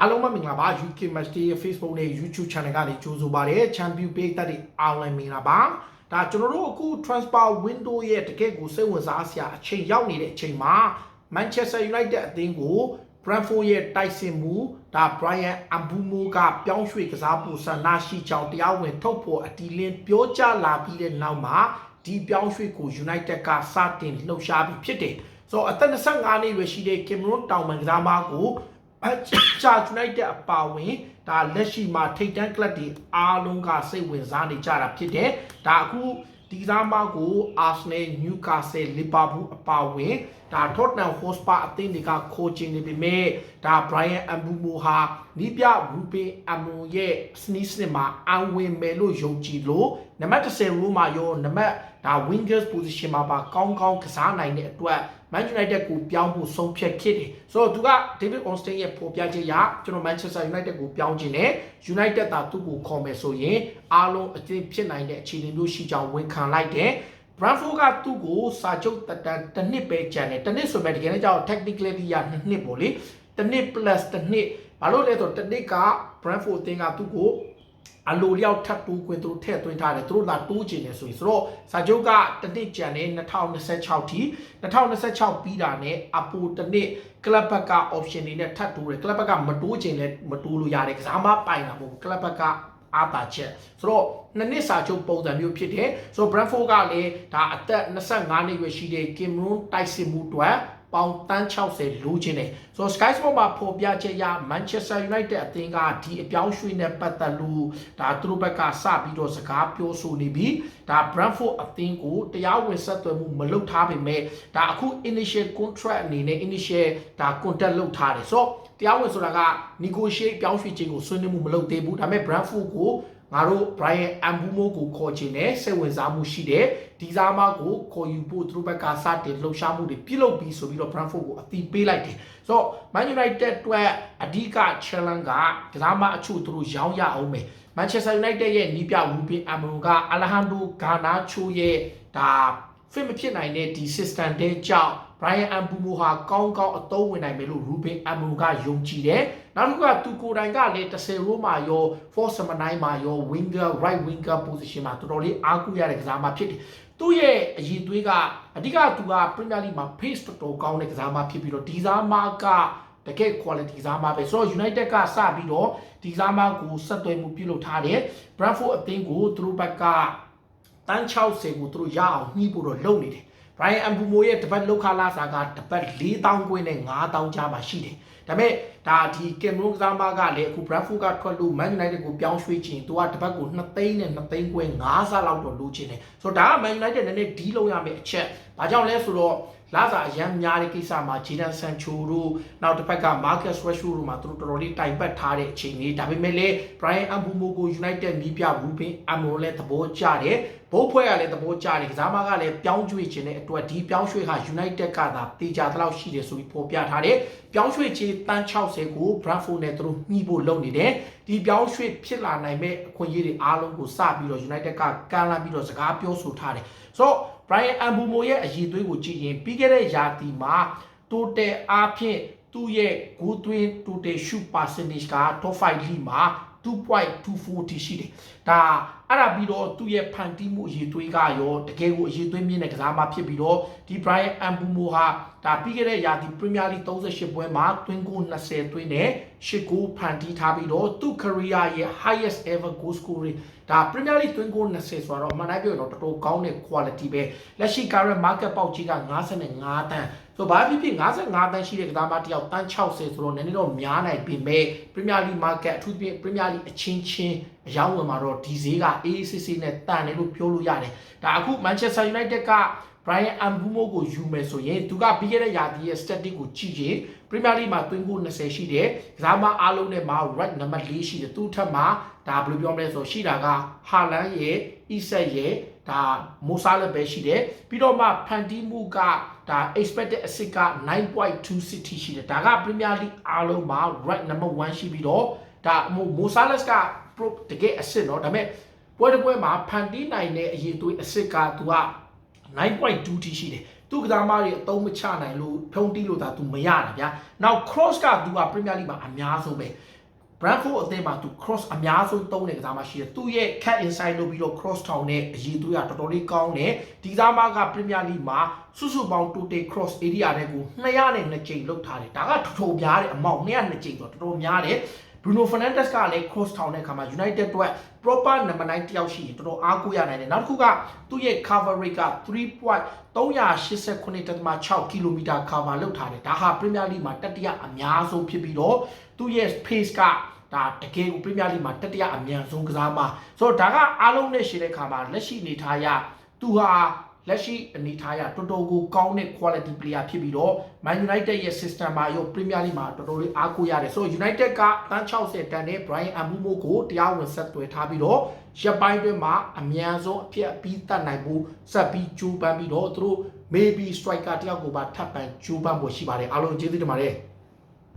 အားလုံးပဲမင်္ဂလာပါ UK Match Day ရဲ့ Facebook နဲ့ YouTube Channel ကနေကြိုဆိုပါရစေ Champion Page တက်တဲ့အားလုံးမင်္ဂလာပါဒါကျွန်တော်တို့အခု transfer window ရဲ့တကယ့်ကိုစိတ်ဝင်စားစရာအချိန်ရောက်နေတဲ့အချိန်မှာ Manchester United အသင်းကို Brentford ရဲ့တိုက်စစ်မှုဒါ Brian Ambumo ကပြောင်းရွှေ့ကစားဖို့ဆန္ဒရှိကြောင်းတရားဝင်ထုတ်ဖော်အတီးလင်းပြောကြားလာပြီးတဲ့နောက်မှာဒီပြောင်းရွှေ့ကို United ကစတင်လှုပ်ရှားပြီးဖြစ်တယ်ဆိုတော့အသက်25နှစ်ရွယ်ရှိတဲ့ Cameron တောင်ပန်ကစားမကို ချာ United အပါဝင်ဒါလက်ရှိမှာထိပ်တန်းကလပ်တွေအားလုံးကစိတ်ဝင်စားနေကြတာဖြစ်တယ်။ဒါအခုဒီကစားမကို Arsenal, Newcastle, Liverpool အပါဝင်ဒါ Tottenham Hotspur အသင်းတွေကခိုးချင်နေပေမဲ့ဒါ Brian Mbeumo ဟာနီးပြ Ruben Amorim ရဲ့ sneeze နဲ့မှာအံဝင်မယ်လို့ယုံကြည်လို့နံပါတ်10 row မှာရောနံပါတ်ဒါ wingers position မှာပါကောင်းကောင်းကစားနိုင်တဲ့အတွက် Man United ကိုပြောင်းဖို့ဆုံးဖြတ်ခဲ့တယ်ဆိုတော့သူက David Ornstein ရဲ့ဖော်ပြချက်အရကျွန်တော် Manchester United ကိုပြောင်းခြင်းနဲ့ United သာသူ့ကိုခေါ်မယ်ဆိုရင်အားလုံးအသင်းဖြစ်နိုင်တဲ့အခြေအနေမျိုးရှိကြောင်းဝန်ခံလိုက်တယ် Brentford ကသူ့ကိုစာချုပ်တတန်တစ်နှစ်ပဲကျန်တယ်တစ်နှစ်ဆိုပေမဲ့တကယ်လည်းကြောက် technically ရနှစ်နှစ်ပေါ့လေတစ်နှစ် plus တစ်နှစ်ဘာလို့လဲဆိုတော့တစ်နှစ်က Brentford အသင်းကသူ့ကို အလိုလျောက်ထပ်တိုးခွင့်သူတို့ထည့်သွင်းထားတယ်သူတို့လာတိုးချင်တယ်ဆိုရင်ဆိုတော့စာချုပ်ကတစ်နှစ်ကျန်တယ်2026ထိ2026ပြီးတာနဲ့အပူတစ်နှစ်ကလပ်ဘက်က option တွေနဲ့ထပ်တိုးတယ်ကလပ်ဘက်ကမတိုးချင်လဲမတိုးလို့ရတယ်ကစားမပိုင်တာမဟုတ်ဘူးကလပ်ဘက်ကအားပါချက်ဆိုတော့နှစ်နှစ်စာချုပ်ပုံစံမျိုးဖြစ်တယ်ဆိုတော့ Brentford ကလည်းဒါအသက်25နှစ်ရွယ်ရှိတဲ့ Cameron တိုက်စစ်မှုအတွက် ပေါင်တန်း60လိုချင်တယ်ဆိုတော့ Sky Sport မှာဖော်ပြချက်ရ Manchester United အသင်းကဒီအပြောင်းရွှေ့နဲ့ပတ်သက်လို့ဒါသူတို့ဘက်ကစပြီးတော့စကားပြောဆိုနေပြီးဒါ Brentford အသင်းကိုတရားဝင်ဆက်သွယ်မှုမလုပ်ထားပေမဲ့ဒါအခု initial contract အနေနဲ့ initial ဒါ contact လုပ်ထားတယ်ဆိုတော့တရားဝင်ဆိုတာက negotiate ပြောင်းရွှေ့ခြင်းကိုဆွေးနွေးမှုမလုပ်သေးဘူးဒါပေမဲ့ Brentford ကို ငါတို့ Brian Ambumo ကိုခေါ်ချင်တယ်စိတ်ဝင်စားမှုရှိတယ်ဒီစားမကိုခေါ်ယူဖို့သူတို့ဘက်ကစတင်လှုပ်ရှားမှုတွေပြုလုပ်ပြီးဆိုပြီးတော့ Brentford ကိုအတိပေးလိုက်တယ်ဆိုတော့ Man United အတွက်အဓိက challenge ကကစားမအချို့သူတို့ရောင်းရအောင်မယ် Manchester United ရဲ့နီးပြ Ruben Amorim က Alejandro Garnacho ရဲ့ဒါ fit မဖြစ်နိုင်တဲ့ဒီ system တဲ့ကြောင့် Brian Ambumo ဟာကောင်းကောင်းအသုံးဝင်နိုင်မယ်လို့ Ruben Amorim ကယုံကြည်တယ်။နောက်တစ်ခုကသူကိုယ်တိုင်ကလည်း10 row မှာရော force 9မှာရော winger right winger position မှာတော်တော်လေးအားကိုးရတဲ့ကစားမဖြစ်တယ်။သူ့ရဲ့အရည်သွေးကအဓိကသူက Premier League မှာ pace တော်တော်ကောင်းတဲ့ကစားမဖြစ်ပြီးတော့ဒီကစားမကတကယ် quality ကစားမပဲဆိုတော့ United ကစပြီးတော့ဒီကစားမကိုဆက်သွယ်မှုပြုလုပ်ထားတယ် Brentford အသင်းကိုသူတို့ဘက်ကတန်း60ကိုသူတို့ရအောင်ညှိဖို့တော့လုပ်နေတယ် Brian Ambumo ရဲ့တပတ်လောက်ခလာစာကတပတ်4000ခွင်းနဲ့5000ကြားမှာရှိတယ်ဒါပေမဲ့ ဒါဒီ Cameron ကစားမကလည်းအခု Brentford ကထွက်လို့ Man United ကိုပြောင်းရွှေ့ချင်သူကတပတ်ကို2သိန်းနဲ့2သိန်းခွဲ5ဆလောက်တော့လိုချင်တယ်ဆိုတော့ဒါက Man United နည်းနည်းဒီးလုံးရမယ့်အချက်ဘာကြောင့်လဲဆိုတော့လာစာအရန်များတဲ့ကိစ္စမှာ Jadon Sancho တို့နောက်တစ်ဖက်က Marcus Rashford တို့မှာသူတို့တော်တော်လေးတိုင်ပတ်ထားတဲ့အချိန်လေးဒါပေမဲ့လည်း Brian Ambumo ကို United နီးပြ Ruben Amorim လည်းသဘောကျတယ်ဘိုးဖွဲ့ကလည်းသဘောကျတယ်ကစားမကလည်းပြောင်းရွှေ့ခြင်းတဲ့အတွက်ဒီပြောင်းရွှေ့ဟာ United ကသာတေချာတလောက်ရှိတယ်ဆိုပြီးဖော်ပြထားတယ်ပြောင်းရွှေ့ခြင်းတန်း60ကို Brentford နဲ့သူတို့ညှိဖို့လုပ်နေတယ်ဒီပြောင်းရွှေ့ဖြစ်လာနိုင်မဲ့အခွင့်အရေးတွေအားလုံးကိုစပြီးတော့ United ကကမ်းလှမ်းပြီးတော့စကားပြောဆိုထားတယ်ဆိုတော့ Brian Ambumo ရဲ့အည်သွေးကိုကြည့်ရင်ပြီးခဲ့တဲ့ရာသီမှာ total အားဖြင့်သူ့ရဲ့ goal twin total shoot percentage က top 5 league မှာ2.240ရှိတယ်ဒါ အဲ့ဒါပြီးတော့သူ့ရဲ့ဖန်တီးမှုအရေးသွေးကရောတကယ်ကိုအရေးသွေးမြင့်တဲ့ကစားမဖြစ်ပြီးတော့ဒီ Brian Ambumo ဟာဒါပြီးခဲ့တဲ့ရာသီ Premier League 38ပွဲမှာတွင်းကို20သွင်းနဲ့10ဂိုးဖန်တီးထားပြီးတော့သူ့ career ရဲ့ highest ever goal scorer ဒါ Premier League တွင်းကို20ဆိုတော့အမှန်တိုင်းပြောရင်တော့တော်တော်ကောင်းတဲ့ quality ပဲလက်ရှိ current market ပေါက်ကြီးက55တန်းဆိုဘာဖြစ်ဖြစ်55တန်းရှိတဲ့ကစားမတစ်ယောက်တန်း60ဆိုတော့နည်းနည်းတော့များနိုင်ပေမဲ့ Premier League market အထူးသဖြင့် Premier League အချင်းချင်းအယောင်းဝင်မှာတော့ဒီဈေးကAACC နဲ့တန်တယ်လို့ပြောလို့ရတယ်ဒါအခု Manchester United က Brian Ambumo ကိုယူမယ်ဆိုရင်သူကပြီးခဲ့တဲ့ရာသီရဲ့ static ကိုကြည့်ရင် Premier League မှာသွင်းကို20ရှိတယ်ကစားမအားလုံးနဲ့မှာ right number 4ရှိတယ်သူ့ထက်မှာဒါဘယ်လိုပြောမလဲဆိုရှိတာကဟာလန်ရဲ့ Isak ရဲ့ဒါမိုဆာလည်းပဲရှိတယ်ပြီးတော့မှဖန်တီးမှုကဒါ expected အစစ်က9.2 city ရှိတယ်ဒါက Premier League အားလုံးမှာ right number 1ရှိပြီးတော့ဒါမိုဆာလက်စ်က pro တကယ်အစစ်เนาะဒါပေမဲ့ ပွဲတစ်ပွဲမှာဖန်တီးနိုင်တဲ့အရေးသွေးအစစ်ကသူက9.2ထိရှိတယ်သူကစားမတွေအသုံးမချနိုင်လို့ဖုံးတီးလို့သာသူမရတာဗျာနောက် cross ကသူက Premier League မှာအများဆုံးပဲ Brentford အသင်းမှာသူ cross အများဆုံးသုံးတဲ့ကစားမရှိတယ်သူရဲ့ cut inside လုပ်ပြီးတော့ cross ထောင်တဲ့အရေးသွေးကတော်တော်လေးကောင်းတယ်ဒီကစားမက Premier League မှာစုစုပေါင်း total cross area တွေကို202ကြိမ်လုပ်ထားတယ်ဒါကတော်တော်များတယ်အမောက်202ကြိမ်ဆိုတော့တော်တော်များတယ် Bruno Fernandes ကလည်း cross ထောင်တဲ့အခါမှာ United အတွက် proper number 9တယောက်ရှိရင်တော်တော်အားကိုးရနိုင်တယ်နောက်တစ်ခုကသူ့ရဲ့ cover rate က3.389.6 km cover လုပ်ထားတယ်ဒါဟာ Premier League မှာတတိယအများဆုံးဖြစ်ပြီးတော့သူ့ရဲ့ pace ကဒါတကယ်ကို Premier League မှာတတိယအမြန်ဆုံးကစားမှာဆိုတော့ဒါကအားလုံးနဲ့ရှိတဲ့အခါမှာလက်ရှိအနေထားရသူဟာ လက်ရှိအနေထားရတော်တော်ကိုကောင်းတဲ့ quality player ဖြစ်ပြီးတော့ Man United ရဲ့ system မှာရော Premier League မှာတော်တော်လေးအားကိုးရတယ်ဆိုတော့ United ကတန်း60တန်တဲ့ Brian Amumo ကိုတရားဝင်ဆက်သွယ်ထားပြီးတော့ရပ်ပိုင်းတွင်းမှာအမြန်ဆုံးအဖြစ်အပြီးတတ်နိုင်ဖို့ဆက်ပြီးကြိုးပမ်းပြီးတော့သူတို့ maybe striker တယောက်ကိုပါထပ်ပန်ကြိုးပမ်းဖို့ရှိပါတယ်အားလုံးကျေးဇူးတင်ပါတယ်